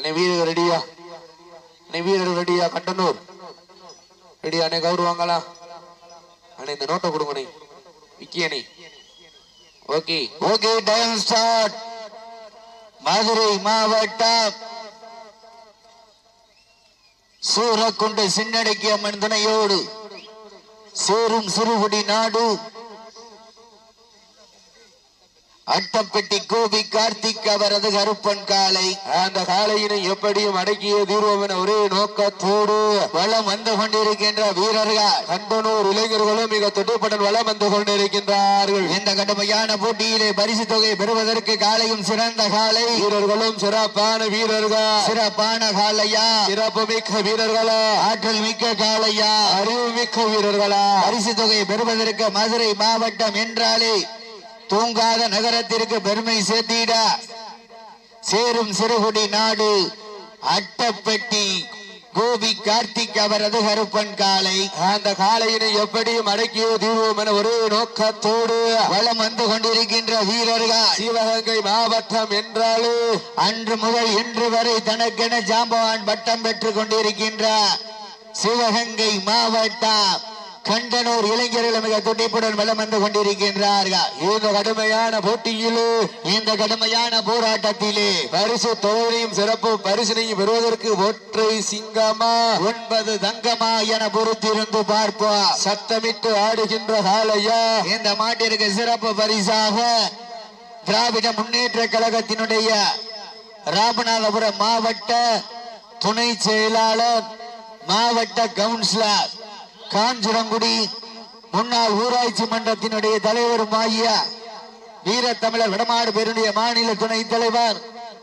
அண்ணே வீரர் ரெடியா? அண்ணே வீரர் ரெடியா? கண்டனூர் ரெடியா அண்ணே? கௌரவாங்களா அண்ணே இந்த நோட்டை கொடுங்க நீ Vicky okay. Okay time start. Madurai மாவட்டம் சூரக்குண்டு சின்னடைக்கு அம்மன் துணையோடு சேரும் சிறுகுடி நாடு. அட்டப்பட்டி கோபி கார்த்திக் அவரது கருப்பன் காலை. அந்த காலையினை எப்படியும் அடக்கிய தீர்வோம் என ஒரே நோக்கத்தோடு வளம் வந்து கொண்டிருக்கின்ற வீரர்கள் கண்டனூர் இளைஞர்களும் மிக தொட்டுப்படன் வளம் வந்து கொண்டிருக்கின்றார்கள். இந்த கடுமையான போட்டியிலே பரிசு தொகை பெறுவதற்கு காலையும் சிறந்த காலை. வீரர்களும் சிறப்பான வீரர்கள். சிறப்பான காலையா? சிறப்பு மிக்க வீரர்களா? ஆற்றல் மிக்க காலையா? அறிவு மிக்க வீரர்களா? பரிசு தொகை பெறுவதற்கு மதுரை மாவட்டம் என்றாலே தூங்காத நகரத்திற்கு பெருமை சேர்த்திட. சேரும் சிறுகுடி நாடு அட்டப்பட்டி கோபி கார்த்திக் அவரது கருப்பன் காலை அந்த காலையினை எப்படியும் அடக்கிய தீர்வோம் என ஒரே நோக்கத்தோடு வளம் வந்து கொண்டிருக்கின்ற வீரர்கள். சிவகங்கை மாவட்டம் என்றாலே அன்று முதல் இன்று வரை தனக்கென ஜாம்பவான் பட்டம் பெற்றுக் கொண்டிருக்கின்ற சிவகங்கை மாவட்டம். கண்டனூர் இளைஞர்கள் மிக துடிப்புடன் வளம் வந்து கொண்டிருக்கின்றார்கள். இந்த கடுமையான போட்டியிலே இந்த கடுமையான போராட்டத்திலே பரிசு தொகையினையும் சிறப்பு பரிசினையும் பெறுவதற்கு ஒற்றை சிங்கமா ஒன்பது தங்கமா என பொறுத்திருந்து பார்ப்போம். சத்தமிட்டு ஆடுகின்ற காலையா இந்த மாட்டிற்கு சிறப்பு பரிசாக திராவிட முன்னேற்ற கழகத்தினுடைய ராமநாதபுரம் மாவட்ட துணை செயலாளர் மாவட்ட கவுன்சிலர். காஞ்சிரங்குடி முன்னாள் ஊராட்சி மன்றத்தினுடைய தலைவரும் ஆகிய வீரத்தமிழர் வடமாடு பேருடைய மாநில துணைத் தலைவர்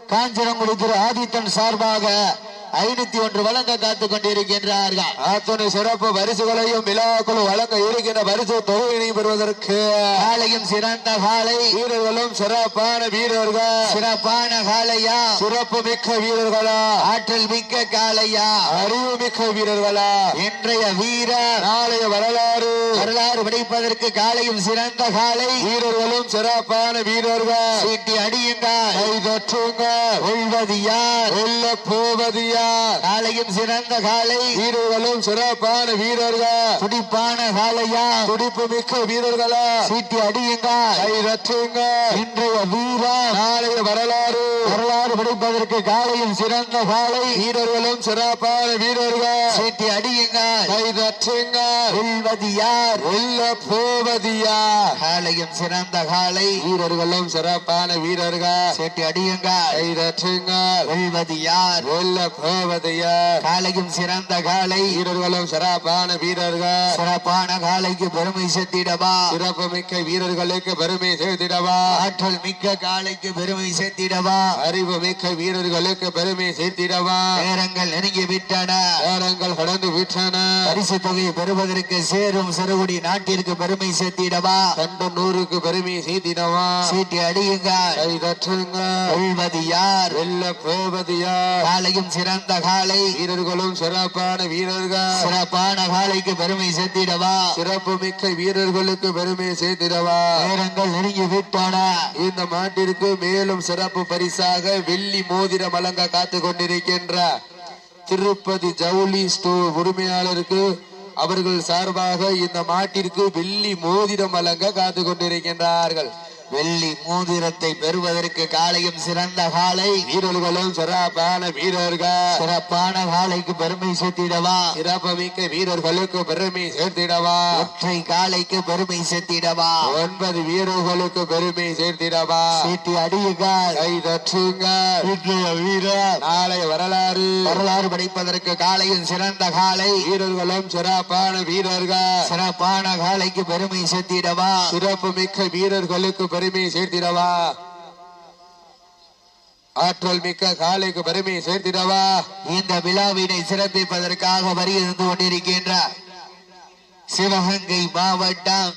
காஞ்சிரங்குடி திரு ஆதித்தன் சார்பாக ஐநூத்தி ஒன்று வழங்க காத்துக் கொண்டிருக்கின்றார்கள். அத்தனை சிறப்பு பரிசுகளையும் விழாக்குழு வழங்க இருக்கின்ற பரிசு தொகையினையும் பெறுவதற்கு காலையும் சிறந்த காலை. வீரர்களும் சிறப்பான வீரர்கள். சிறப்பான காலையா? சிறப்பு மிக்க வீரர்களா? ஆற்றல் மிக்க காலையா? அறிவு மிக்க வீரர்களா? இன்றைய வீரர் நாளைய வரலாறு. வரலாறு படைப்பதற்கு காலையும் சிறந்த காலை. வீரர்களும் சிறப்பான வீரர்கள். சீட்டி அடியுங்கள். கைதற்றுங்க வெல்வது யார்? வெல்ல போவது யார் காலையும் சிறந்த காலை. வீரர்களும் சிறப்பான வீரர்கள். துடிப்பான காலையா? துடிப்பு மிக்க வீரர்களா. சீட்டி அடியுங்கள் கைதற்றுங்க இன்றைய வீரர் நாளைய வரலாறு. வரலாறு படைப்பதற்கு காலையும் சிறந்த காலை. வீரர்களும் சிறப்பான வீரர்கள். சீட்டி அடியுங்கள் கைதற்றுங்க வெல்வது யார் வெல்ல போவது யார் காலையும் சிறந்த காலை. வீரர்களும் சிறப்பான வீரர்கள். சீட்டி அடியுங்கள் கைதற்றுங்க வெல்வது யார் வெல்ல யார் காலையும் சிறந்த காலை. வீரர்களும் சிறப்பான வீரர்கள். சிறப்பான காலைக்கு பெருமை சேர்த்திடவா? சிறப்பு மிக்க வீரர்களுக்கு பெருமை சேர்த்திடவா? ஆற்றல் மிக்க காலைக்கு பெருமை சேர்த்திடவா? அறிவு மிக்க வீரர்களுக்கு பெருமை சேர்த்திடவா? நேரங்கள் நெருங்கி விட்டன. நேரங்கள் கடந்து விட்டன. பரிசு தொகையை பெறுவதற்கு சேரும் சிறுகுடி நாட்டிற்கு பெருமை சேர்த்திடவா? கண்டு நூறுக்கு பெருமை சேர்த்திடவா? சீட்டி அடியுங்கள். கை தற்றுங்க வெல்வது யார்? வெல்ல போவது யார்? காலையும் சிறந்த காலை வீரர்களும் சிறப்பான வீரர்கள். சிறப்பான காலைக்கு பெருமை சேர்த்திடவா? சிறப்பு மிக்க வீரர்களுக்கு பெருமை சேர்த்திடவா? நேரங்கள் நெருங்கி விட்டன. இந்த மாட்டிற்கு மேலும் சிறப்பு பரிசாக வெள்ளி மோதிரம் வழங்க காத்து கொண்டிருக்கின்ற திருப்பதி ஜவுளி ஸ்டோர் உரிமையாளருக்கு அவர்கள் சார்பாக இந்த மாட்டிற்கு வெள்ளி மோதிரம் வழங்க காத்து கொண்டிருக்கின்றார்கள். வெள்ளி மோதிரத்தை பெறுவதற்கு காலையும் சிறந்த காலை. வீரர்களும் சிறப்பான வீரர்கள். சிறப்பான காலைக்கு பெருமை சேர்த்திடவா? சிறப்பு மிக்க வீரர்களுக்கு பெருமை சேர்த்திடவா? ஒற்றை காலைக்கு பெருமை சேர்த்திடவா? ஒன்பது வீரர்களுக்கு பெருமை சேர்த்திடவா? சீட்டி அடியுங்கள். கை தற்றுங்கள் இன்றைய வீரர். நாளை வரலாறு. வரலாறு படைப்பதற்கு காலையும் சிறந்த காலை. வீரர்களும் சிறப்பான வீரர்கள். சிறப்பான காலைக்கு பெருமை சேர்த்திடவா? சிறப்பு மிக்க வீரர்களுக்கு பெருமையை சேர்த்திடவா? ஆற்றல் மிக்க காலைக்கு பெருமையை சேர்த்திடவா? இந்த விழாவினை சிறப்பிப்பதற்காக வரி இருந்து கொண்டிருக்கின்ற சிவகங்கை மாவட்டம்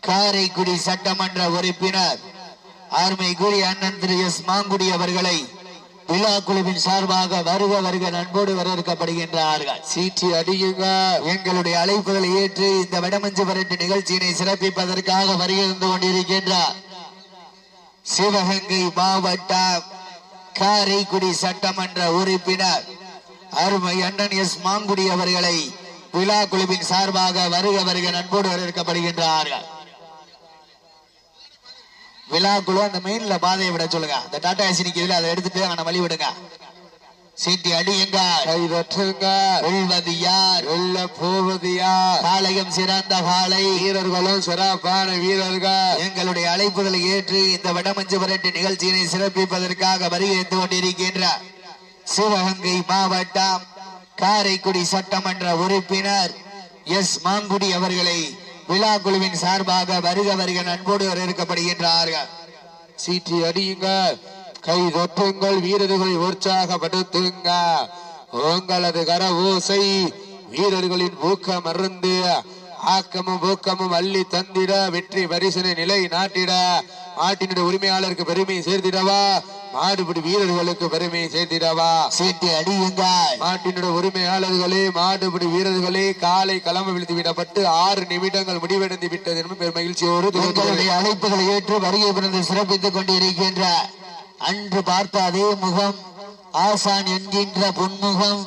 காரைக்குடி சட்டமன்ற உறுப்பினர் ஆர்மைக்குடி அண்ணன் திரு எஸ் மாங்குடி அவர்களை விழா குழுவின் சார்பாக வருக வருக நண்போடு வரவேற்கப்படுகின்றார்கள். சீட்டி அடியுங்க. எங்களுடைய அழைப்புகளை ஏற்று இந்த வடமஞ்சு வரட்டு நிகழ்ச்சியினை சிறப்பிப்பதற்காக வருகிறது கொண்டிருக்கின்றார். சிவகங்கை மாவட்டம் காரைக்குடி சட்டமன்ற உறுப்பினர் அருமை அண்ணன் எஸ் மாங்குடி அவர்களை விழா குழுவின் சார்பாக வருக வருக நண்போடு வரவேற்கப்படுகின்றார்கள். விழா குழு அந்த மெயின்ல பாதையை விட சொல்லுங்க. அந்த டாடா ஏசி நிக்கிறதுல அதை எடுத்துட்டு அங்க வழி விடுங்க. சீட்டி அடியுங்க. கைதட்டுங்க. வெல்வது யார்? வெல்ல போவது யார்? காளையம் சிறந்த காளை வீரர்களும் சிறப்பான வீரர்கள். எங்களுடைய அழைப்புகளை ஏற்று இந்த வடமஞ்சு விரட்டு நிகழ்ச்சியினை சிறப்பிப்பதற்காக வருகை கொண்டிருக்கின்ற சிவகங்கை மாவட்டம் காரைக்குடி சட்டமன்ற உறுப்பினர் எஸ் மாங்குடி அவர்களை விழா குழுவின் சார்பாக வருக வருக நண்போடு வரவேற்கப்படுகின்றார்கள் சீற்றி அடியுங்க கை தொற்றுங்கள் வீரர்களை உற்சாகப்படுத்துங்க உங்களது கர ஓசை வீரர்களின் ஊக்கம் மருந்து ஆக்கமும் ஊக்கமும் அள்ளி தந்திட வெற்றி பரிசனை நிலை நாட்டிட. நாட்டினுடைய உரிமையாளருக்கு பெருமை சேர்த்திடவா? மாடுபிடி வீரர்களுக்கு பெருமை சேர்த்திடவா? சீட்டி அடியுங்கள் நாட்டினுடைய உரிமையாளர்களே மாடுபிடி வீரர்களே காலை களம் விழுத்து விடப்பட்டு ஆறு நிமிடங்கள் முடிவடைந்து விட்டது என்பது பெரும் மகிழ்ச்சியோடு அழைப்புகளை ஏற்று வருகை புரிந்து சிறப்பித்துக் கொண்டிருக்கின்ற அன்று பார்த்த அதே முகம் ஆசான் என்கின்ற பொன்முகம்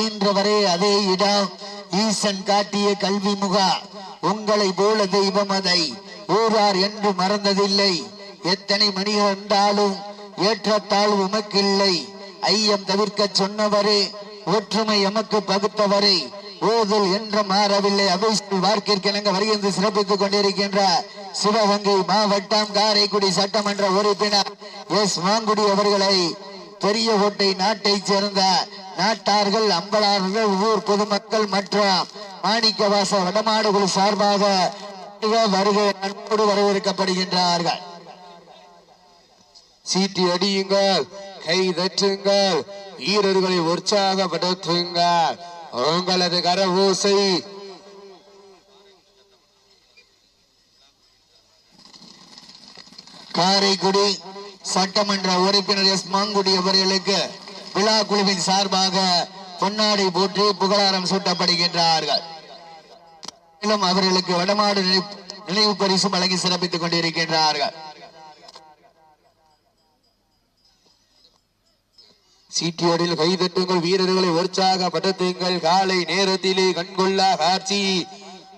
ஈன்றவரே அதே இடம். ஈசன் காட்டிய கல்வி முகா உங்களை போல தெய்வம் அதை. ஊரார் என்று மறந்ததில்லை. எத்தனை மணி என்றாலும் ஏற்றத்தாழ்வு உமக்கில்லை. ஐயம் தவிர்க்க சொன்னவரே ஒற்றுமை எமக்கு பகுத்தவரை. ஓதல் என்று மாறவில்லை. அபிஷேக் வார்க்கிற்கிணங்க வருகின்ற சிறப்பித்துக் கொண்டிருக்கின்ற சிவகங்கை மாவட்டம் காரைக்குடி சட்டமன்ற உறுப்பினர் எஸ் மாங்குடி அவர்களை பெரிய கோட்டை நாட்டை சேர்ந்த நாட்டார்கள் அம்பலார்கள் ஊர் பொதுமக்கள் மற்றும் மாணிக்கவாச வடமாடுகள் சார்பாக வருகை நண்போடு வரவேற்கப்படுகின்றார்கள். சீட்டி அடியுங்கள் கை தட்டுங்கள் வீரர்களை உற்சாகப்படுத்துங்கள். உங்களது கரபூசை காரைக்குடி சட்டமன்ற உறுப்பினர் எஸ் மாங்குடி அவர்களுக்கு விழா குழுவின் சார்பாக பொன்னாடை போற்றி புகழாரம் சூட்டப்படுகின்றார்கள். மேலும் அவர்களுக்கு வடமாடு நினைவு- பரிசு வழங்கி சிறப்பித்துக் கொண்டிருக்கின்றார்கள். சீட்டியோடில் கை தட்டுங்கள் வீரர்களை உற்சாகப்படுத்துங்கள் காலை நேரத்திலே கண்கொள்ளா காட்சி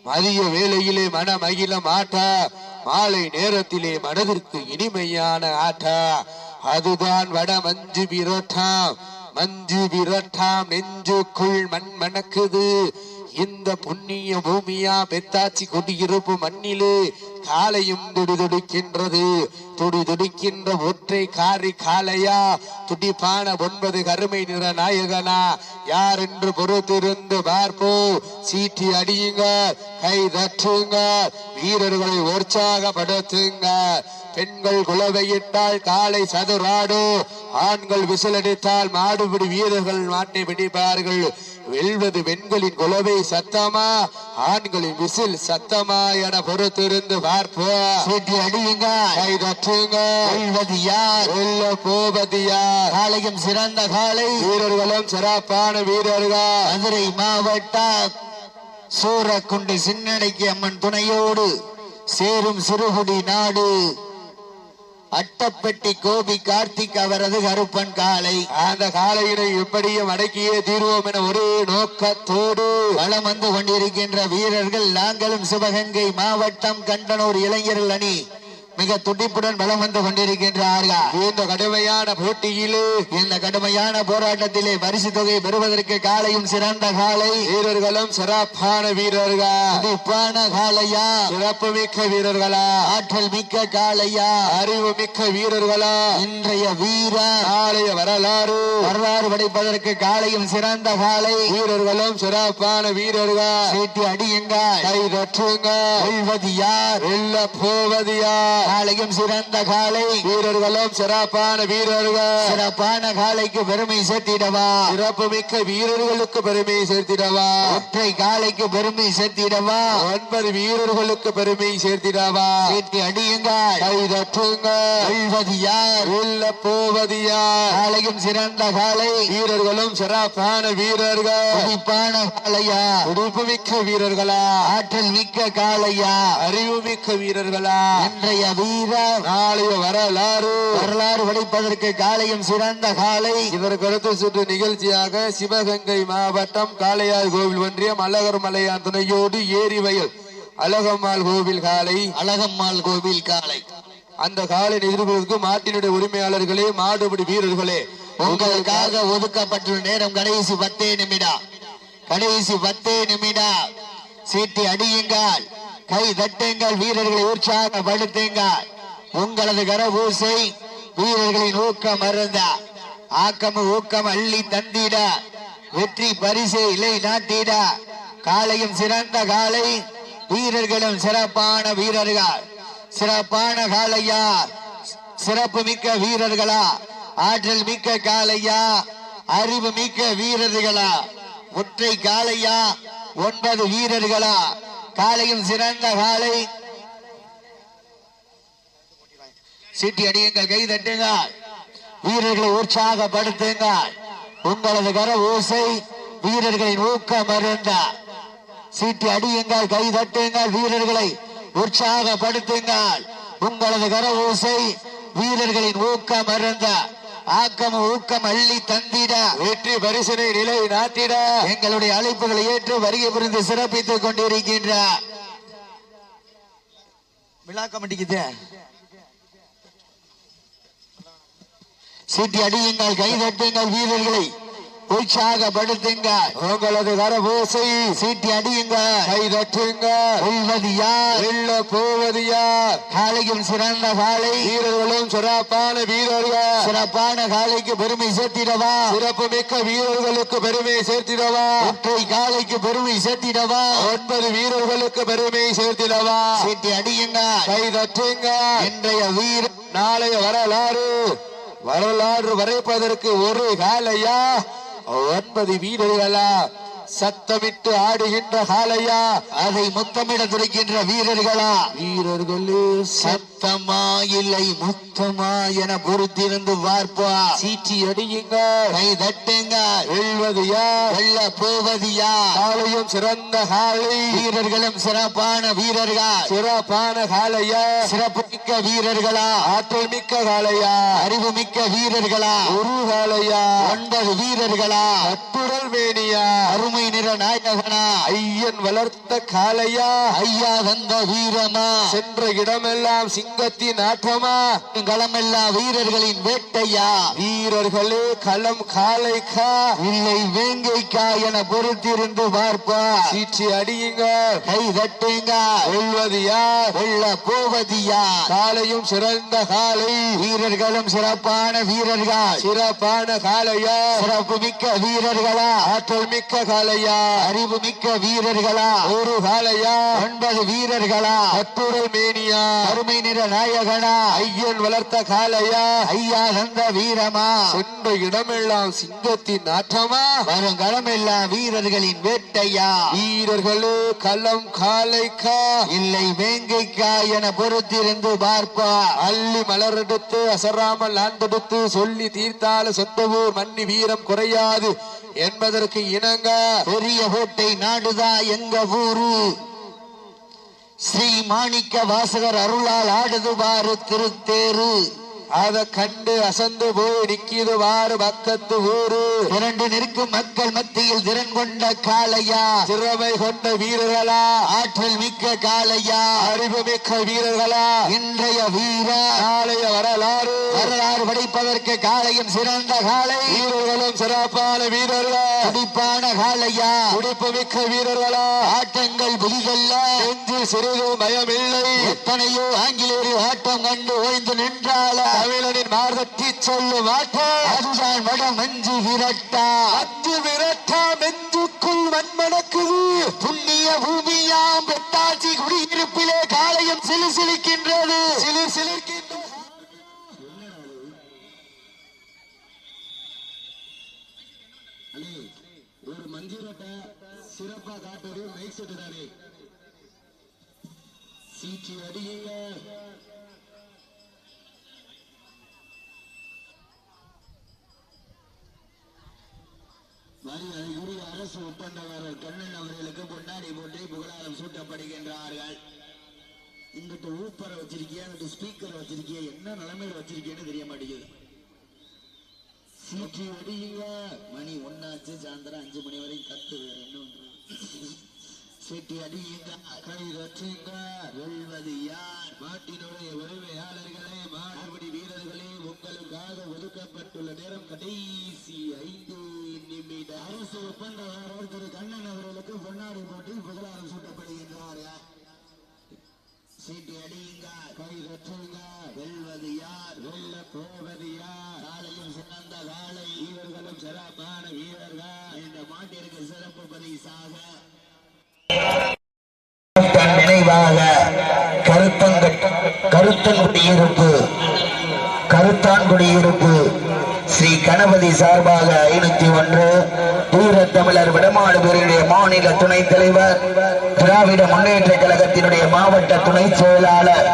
மதிய வேளையிலே மன மகிழ மாட்டா மாலை நேரத்திலே மனதிற்கு இனிமையான ஆட்டா. அதுதான் வட மஞ்சு விரோட்டாம். மஞ்சு விரட்டாம் நெஞ்சுக்குள் மண் மணக்குது இந்த புண்ணிய பூமியா பெத்தாச்சி குடியிருப்பு மண்ணிலே காலையும் துடிதுடிக்கின்றது. துடிதுடிக்கின்ற ஒற்றை காரி காளையா? துடிப்பான ஒன்பது கருமை நிற நாயகனா? யார் என்று பொறுத்திருந்து பார்ப்போ? சீட்டி அடியுங்க கை தட்டுங்க வீரர்களை உற்சாகப்படுத்துங்க. பெண்கள் குலவையிட்டால் காலை சதுராடு ஆண்கள் விசிலடித்தால் மாடுபிடி வீரர்கள் மாட்டை பிடிப்பார்கள். வெல்வது பெண்களின் குலவை சத்தமா? ஆண்களின் விசில் சத்தமா என பொறுத்திருந்து பார்ப்போம். சீட்டி அடியுங்க கை தட்டுங்க வெல்வது யார்? வெல்ல போவது யார்? காளையும் சிறந்த காளை. வீரர்களும் சிறப்பான வீரர்கள். மதுரை மாவட்ட சூரக்குண்டு சின்னடைக்கு அம்மன் துணையோடு சேரும் சிறுகுடி நாடு. அட்டப்பட்டி கோபி கார்த்திக் அவரது கருப்பன் காலை. அந்த காலையினை எப்படியும் அடக்கியே தீர்வோம் என ஒரே நோக்கத்தோடு வளம் வந்து கொண்டிருக்கின்ற வீரர்கள் நாங்களும் சிவகங்கை மாவட்டம் கண்டனூர் இளைஞர்கள் அணி. மிக துடிப்புடன் வளம் வந்து கொண்டிருக்கின்றார்கள் இந்த கடுமையான போட்டியிலே இந்த கடுமையான போராட்டத்திலே பரிசு தொகை பெறுவதற்கு காலையும் சிறந்த காலை. வீரர்களும் சிறப்பான வீரர்கள்? துடிப்பான காளையா சிறப்பு மிக்க வீரர்களா? ஆற்றல் மிக்க காளையா அறிவு மிக்க வீரர்களா? இன்றைய வீரர் நாளைய வரலாறு. வரலாறு படைப்பதற்கு காலையும் சிறந்த காலை. வீரர்களும் சிறப்பான வீரர்கள்? சீட்டி அடியுங்க கை தட்டுங்க வெல்வது யார்? வெல்ல போவது யார்? காலையும் சிறந்த காலை. வீரர்களும் சிறப்பான வீரர்கள். சிறப்பான காலைக்கு பெருமை சேர்த்திடவா? சிறப்பு மிக்க வீரர்களுக்கு பெருமை சேர்த்திடவா? ஒற்றை காலைக்கு பெருமை சேர்த்திடவா? ஒன்பது வீரர்களுக்கு பெருமை சேர்த்திடவா? சீட்டி அடியுங்க கை யார்? வெல்ல போவது யார்? சிறந்த காலை. வீரர்களும் சிறப்பான வீரர்கள். துடிப்பான காளையா துடிப்பு மிக்க வீரர்களா? ஆற்றல் மிக்க காளையா அறிவு மிக்க வீரர்களா? இன்றைய நாளைய வரலாறு வரலாறு படிப்பதற்கு காலையும் சிறந்த காலை. இதற்கு அடுத்த சுற்று நிகழ்ச்சியாக சிவகங்கை மாவட்டம் காளையார் கோவில் ஒன்றியம் அழகர் மலையான் துணையோடு ஏரி வயல். அழகம்மாள் கோவில் காலை அழகம்மாள் கோவில் காலை அந்த காலை எதிர்கொள்வதற்கு மாட்டினுடைய உரிமையாளர்களே மாடுபிடி வீரர்களே. உங்களுக்காக ஒதுக்கப்பட்டுள்ள நேரம் கடைசி பத்தே நிமிடம். கடைசி பத்தே நிமிடம். சீட்டி அடியுங்கள். கை தட்டுங்கள் வீரர்களை உற்சாகப்படுத்துங்கள் உங்களது கரபூசை வீரர்களின் ஊக்கம் அருந்த ஆக்கமும் ஊக்கம் அள்ளி தந்திட வெற்றி பரிசை இலை நாட்டிட. காலையும் சிறந்த காலை வீரர்களும் சிறப்பான வீரர்கள். சிறப்பான காலையா? சிறப்பு மிக்க வீரர்களா? ஆற்றல் மிக்க காலையா? அறிவு மிக்க வீரர்களா? ஒற்றை காலையா? ஒன்பது வீரர்களா? காளையும் சிறந்த காலை. சீட்டி அடியுங்கள் கை தட்டுங்கள். வீரர்களை உற்சாகப்படுத்துங்கள். உங்களது கர ஓசை வீரர்களின் ஊக்கம் மருந்த சீட்டி அடியுங்கள் கை தட்டுங்கள். வீரர்களை உற்சாகப்படுத்துங்கள். உங்களது கர ஓசை வீரர்களின் ஊக்கம் மருந்த ஆக்கம் ஊக்கம் அள்ளி தந்திட. வெற்றி பரிசனை நிலை நாட்டிட. எங்களுடைய அழைப்புகளை ஏற்று வருகை புரிந்து சிறப்பித்துக் கொண்டிருக்கின்ற. விழா கமிட்டிக்குது சீட்டி அடியுங்கள் கை தட்டுங்கள் வீரர்களை. உற்சாகப்படுத்துங்கள் உங்களது கரபூசை சீட்டி அடியுங்கள் கை தட்டுங்க. வெல்வது யார் வெல்ல போவது யார் காலையும் சிறந்த காலை. வீரர்களும் சிறப்பான வீரர்கள். சிறப்பான காலைக்கு பெருமை சேர்த்திடவா? சிறப்பு மிக்க வீரர்களுக்கு பெருமை சேர்த்திடவா? ஒற்றை காலைக்கு பெருமை சேர்த்திடவா? ஒன்பது வீரர்களுக்கு பெருமை சேர்த்திடவா? சீட்டி அடியுங்கள் கை தட்டுங்க. இன்றைய வீர நாளைய வரலாறு. வரலாறு வரைப்பதற்கு ஒரு காலையா? ஒன்பது வீரர்களா சத்தமிட்டு ஆடுகின்ற காலையா அதை முத்தமிட துடிக்கின்ற வீரர்களா? வீரர்களே சத்தமா இல்லை முத்தமா என பொறுத்திருந்து பார்ப்பா சீட்டி அடியுங்க. கை தட்டுங்க. வெல்வது யார் வெல்ல போவது யார் காலையும் சிறந்த காலை வீரர்களும் சிறப்பான வீரர்கள்? சிறப்பான காலையா சிறப்பு மிக்க வீரர்களா? ஆற்றல் மிக்க காலையா அறிவு மிக்க வீரர்களா? ஒரு காலையா ஒன்பது வீரர்களா? கட்டுடல் மேனியா? அருமை நிற நாயகனா? ஐயன் வளர்த்த காலையா ஐயா தந்த வீரமா? சென்ற இடமெல்லாம் சிங்கத்தின் ஆட்டமா களமெல்லாம் வீரர்களின் வேட்டையா? வீரர்களே களம் காலைக்கா இல்லை வேங்கைக்கா என பொறுத்திருந்து பார்ப்பா. சீற்றி அடியுங்க. கை தட்டுங்க. வெல்வது யார்? வெல்ல போவது யார்? காலையும் சிறந்த காலை வீரர்களும் சிறப்பான வீரர்கள். சிறப்பான காலையா சிறப்பு மிக்க வீரர்களா? ஆற்றல் மிக்க காலையா? அறிவு மிக்க வீரர்களா? ஒரு காலையா? ஒன்பது வீரர்களா? கட்டுடல் மேனியா? அருமை நிற நாயகனா? ஐயன் வளர்த்த காலையா? ஐயா நந்த வீரமா? சென்ற இடமெல்லாம் சிங்கத்தின் ஆற்றமா? வரும் களமெல்லாம் வீரர்களின் வேட்டையா? வீரர்களோ களம் காலைக்கா? இல்லை வேங்கைக்கா என பொறுத்திருந்து பார்ப்பா. அள்ளி மலரெடுத்து அசராமல் ஆண்டெடுத்து சொல்லி தீர்த்தால சொந்த ஊர் மன்னி வீரம் குறையாது. என்பதற்கு இணங்க பெரிய கோட்டை நாடுதா எங்க ஊரு? ஸ்ரீ மாணிக்க வாசகர் அருளால் ஆடுது பாரு திருத்தேரு. அதை கண்டு அசந்து போய் நிக்கிது வாறு பக்கத்து ஊரு. இரண்டு நிற்கும் மக்கள் மத்தியில் திறன் கொண்ட காளையா. சிறமை கொண்ட வீரர்களா. ஆற்றல் மிக்க காளையா. அறிவு மிக்க வீரர்களா. இன்றைய வீர நாளைய வரலாறு. வரலாறு படைப்பதற்கு காளையும் சிறந்த காளை. வீரர்களும் சிறப்பான வீரர்கள். துடிப்பான காளையா. துடிப்பு மிக்க வீரர்களா. ஆட்டங்கள் புதிதல்ல என்று சிறிதும் பயமில்லை. எத்தனையோ ஆங்கிலேயர் ஆட்டம் கண்டு ஓய்ந்து நின்றால தமிழனின் மார்தட்டி சொல்லும் ஆட்டம் அதுதான் வட மஞ்சு விரட்டா. அஞ்சு விரட்டா நெஞ்சுக்குள் மண்மணக்குது புண்ணிய பூமியாம் பெத்தாச்சி குடியிருப்பிலே காளையும் சிலு சிலிக்கின்றது சிலிர் சிலிர்க்கின்ற ஒரு மஞ்சுரட்ட சிறப்பா காட்டுறது மைக் செட்டு தானே? சீச்சி அடியுங்க. மரியாதைக்குரிய அரசு ஒப்பந்தக்காரர் கண்ணன் அவர்களுக்கு பொன்னாடி போட்டு புகழாரம் சூட்டப்படுகின்றார்கள். இங்கிட்ட ஊப்பரை வச்சிருக்கியா இங்கிட்ட ஸ்பீக்கர் வச்சிருக்கியா என்ன நிலைமையில வச்சிருக்கியன்னு தெரிய மாட்டேங்குது. சீட்டி அடியுங்க மணி ஒன்னாச்சு சாயந்தரம் அஞ்சு மணி வரைக்கும் கத்து வேற என்ன பண்றது? சீட்டி அடியுங்க கை வச்சுங்க வெல்வது யார்? மாட்டினுடைய உரிமையாளர்களே மாடுபடி வீரர்களே ஒதுக்கப்பட்டுள்ள நேரம் கடைசி ஐந்து நிமிடம். அரசு ஒப்பந்ததாரர் திரு கண்ணன் அவர்களுக்கு பொன்னாடி போட்டி புகழாரம் சூட்டப்படுகின்றார். சீட்டு அடியுங்க கை கற்றுங்க வெல்வது யார்? வெல்ல போவது யார்? காலையும் சிறந்த காலை வீரர்களும் சிறப்பான வீரர்கள். இந்த மாட்டிற்கு சிறப்பு பரிசாக. தன் நினைவாக கருத்தங்க கருத்தங்குடியிருப்பு கருத்தான்குடியிருப்பு ஸ்ரீ கணபதி சார்பாக ஐநூத்தி ஒன்று. தூர தமிழர் விடமாடுபவருடைய மாநில துணைத் தலைவர் திராவிட முன்னேற்ற கழகத்தினுடைய மாவட்ட துணை செயலாளர்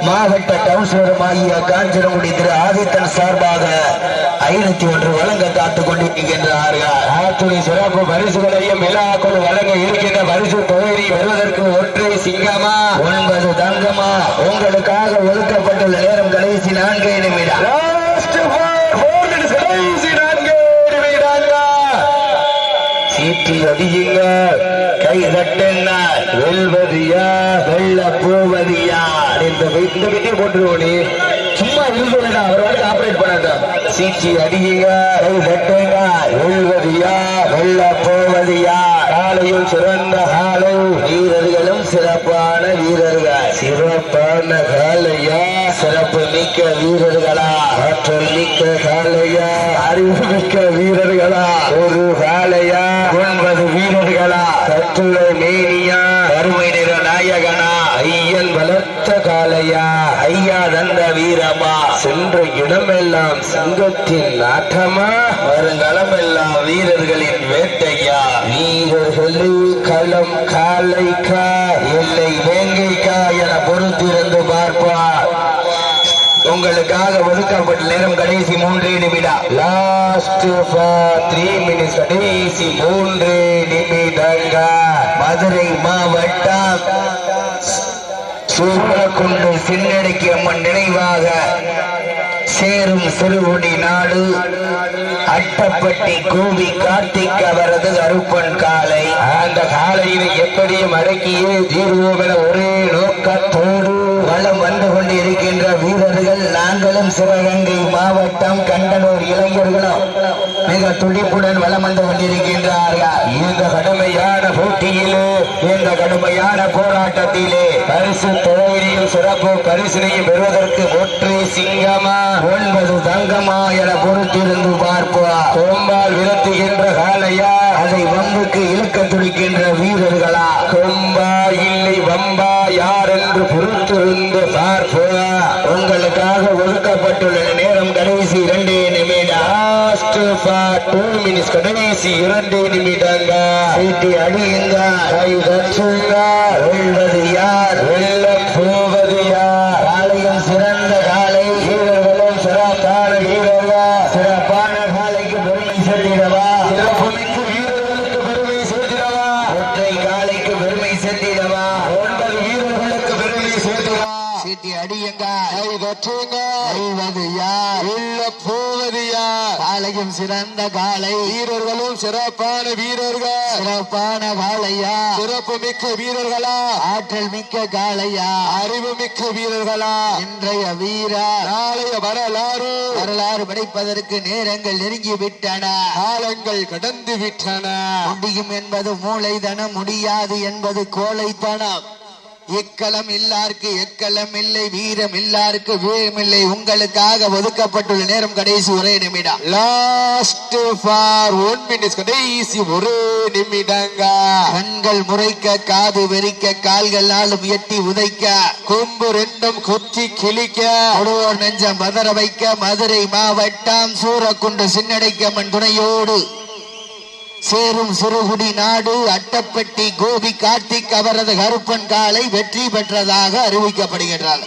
மாவட்ட கவுன்சிலரும் ஆகிய காஞ்சிரங்குடி திரு ஆதித்தன் சார்பாக ஐநூத்தி ஒன்று வழங்க காத்துக் கொண்டிருக்கின்றார்கள். சிறப்பு பரிசுகளையும் விழாக்குழு வழங்க இருக்கின்ற பரிசு தொகையை பெறுவதற்கு ஒற்றை சிங்கமா? ஒன்பது தங்கமா? உங்களுக்காக ஒதுக்கப்பட்டுள்ள நேரம் கடைசி நான்கே நிமிடம். சீட்டி அடியுங்க கை தட்டுங்க. வெல்வதியா? வெல்ல போவதியா? இந்த வி- இந்த வீடியோ போட்டுருவோனே சும்மா அவர் வாட்டுக்கு ஆபரேட் பண்ணாத? சீட்டி அடியுங்க கை தட்டுங்க வெல்வதியா போவதியா? காலையும் சிறந்த காலை வீரர்களும் சிறப்பான வீரர்கள். சிறப்பான காலையா சிறப்பு மிக்க வீரர்களா? ஆற்றல் மிக்க காலையா அறிவு மிக்க வீரர்களா? ஒரு காலையா ஒன்பது வீரர்களா? கட்டுரை மேனியா? கருமை நிற நாயகனா? ஐயன் வளர்த்த காலையா ஐயா தந்த வீரமா? சென்ற இடமெல்லாம் சிங்கத்தின் நாட்டமா வருங்காலமெல்லாம் வீரர்களின் வேட்டையா? வீரர்களே களம் காலைக்கா எல்லை வேங்கைக்கா என பொறுத்திருந்து பார்ப்பார் உங்களுக்காக ஒதுக்கப்பட்ட நேரம் கடைசி மூன்றே நிமிடம் லாஸ்ட் த்ரீ மினிட்ஸ் கடைசி மூன்று நிமிடங்க. மதுரை மாவட்டம் சூரக்குண்டு சின்னடிக்கு அம்மன் நினைவாக சேரும் சிறுகுடி நாடு. அட்டப்பட்டி கோபி கார்த்திக் அவரது அருப்பன் காலை. அந்த காலையினை எப்படியும் அடக்கியே தீர்வோம் என ஒரே நோக்கத்தோடு வளம் வந்து கொண்டிருக்கின்ற வீரர்கள் நாங்களும் சிவகங்கை மாவட்டம் கண்டனூர் இளைஞர்களும் மிக துடிப்புடன் வளம் வந்து கொண்டிருக்கின்றார்கள். இந்த கடுமையான போட்டியிலே இந்த கடுமையான போராட்டத்திலே பரிசு தொகையினையும் சிறப்பு பரிசினையும் பெறுவதற்கு ஒற்றை சிங்கமா? ஒன்பது தங்கமா என பொறுத்திருந்து பார்ப்போம். கொம்பால் விரட்டுகின்ற காலையா அதை வம்புக்கு இழுக்க துடிக்கின்ற வீரர்களா? கொம்பா இல்லை வம்பா? யார் என்று பொறுத்திருந்து பார்ப்போம்? உங்களுக்காக ஒதுக்கப்பட்டுள்ள நேரம் கடைசி இரண்டு நிமிடம். டூ மினிட்ஸ் கடைசி இரண்டு நிமிடங்க. அடியுங்க கை தச்சுங்க வெல்வது யார்? வெல்ல போவது யார் காலையும் சிறந்த காலை வீரர்களும் சிறப்பான வீரர்கள் சிறப்பான காலைக்கு பெருமை சேர்த்திடவா சிறப்பு மிக்க வீரர்களுக்கு பெருமை சேர்த்திடவா ஒற்றை காலைக்கு பெருமை சேர்த்திடவா ஒன்பது வீரர்களுக்கு பெருமை சேர்த்திடவா சீட்டி அடியுங்க கை தச்சுங்க வெல்வது யார் வெல்ல போவது யார் காலையும் சிறந்த காலை. வீரர்களும் சிறப்பான வீரர்கள். சிறப்பான காளையா. சிறப்பு மிக்க வீரர்களா. ஆற்றல் மிக்க காளையா. அறிவு மிக்க வீரர்களா. இன்றைய வீரா. நாளைய வரலாறு. வரலாறு படைப்பதற்கு நேரங்கள் நெருங்கி விட்டன காலங்கள் கடந்து விட்டன. முடியும் என்பது மூளைதனம் முடியாது என்பது கோழைத்தனம். எக்களம் இல்லாருக்கு எக்களம் இல்லை வீரம் இல்லாருக்கு வீரம் இல்லை உங்களுக்காக ஒதுக்கப்பட்டுள்ள நேரம் கடைசி ஒரே நிமிடம். லாஸ்ட் ஃபார் ஒன் மினிட்ஸ் கடைசி ஒரே நிமிடங்க. கண்கள் முறைக்க காது வெறிக்க கால்கள் நாளும் எட்டி உதைக்க கொம்பு ரெண்டும் கொத்தி கிழிக்க ஒருவர் நெஞ்சம் மதர வைக்க மதுரை மாவட்டம் சூரக்குண்டு சின்னடைக்கம்மன் துணையோடு சேரும் சிறுகுடி நாடு அட்டப்பட்டி கோபி கார்த்திக் அவரது கருப்பன் காலை வெற்றி பெற்றதாக அறிவிக்கப்படுகின்றார்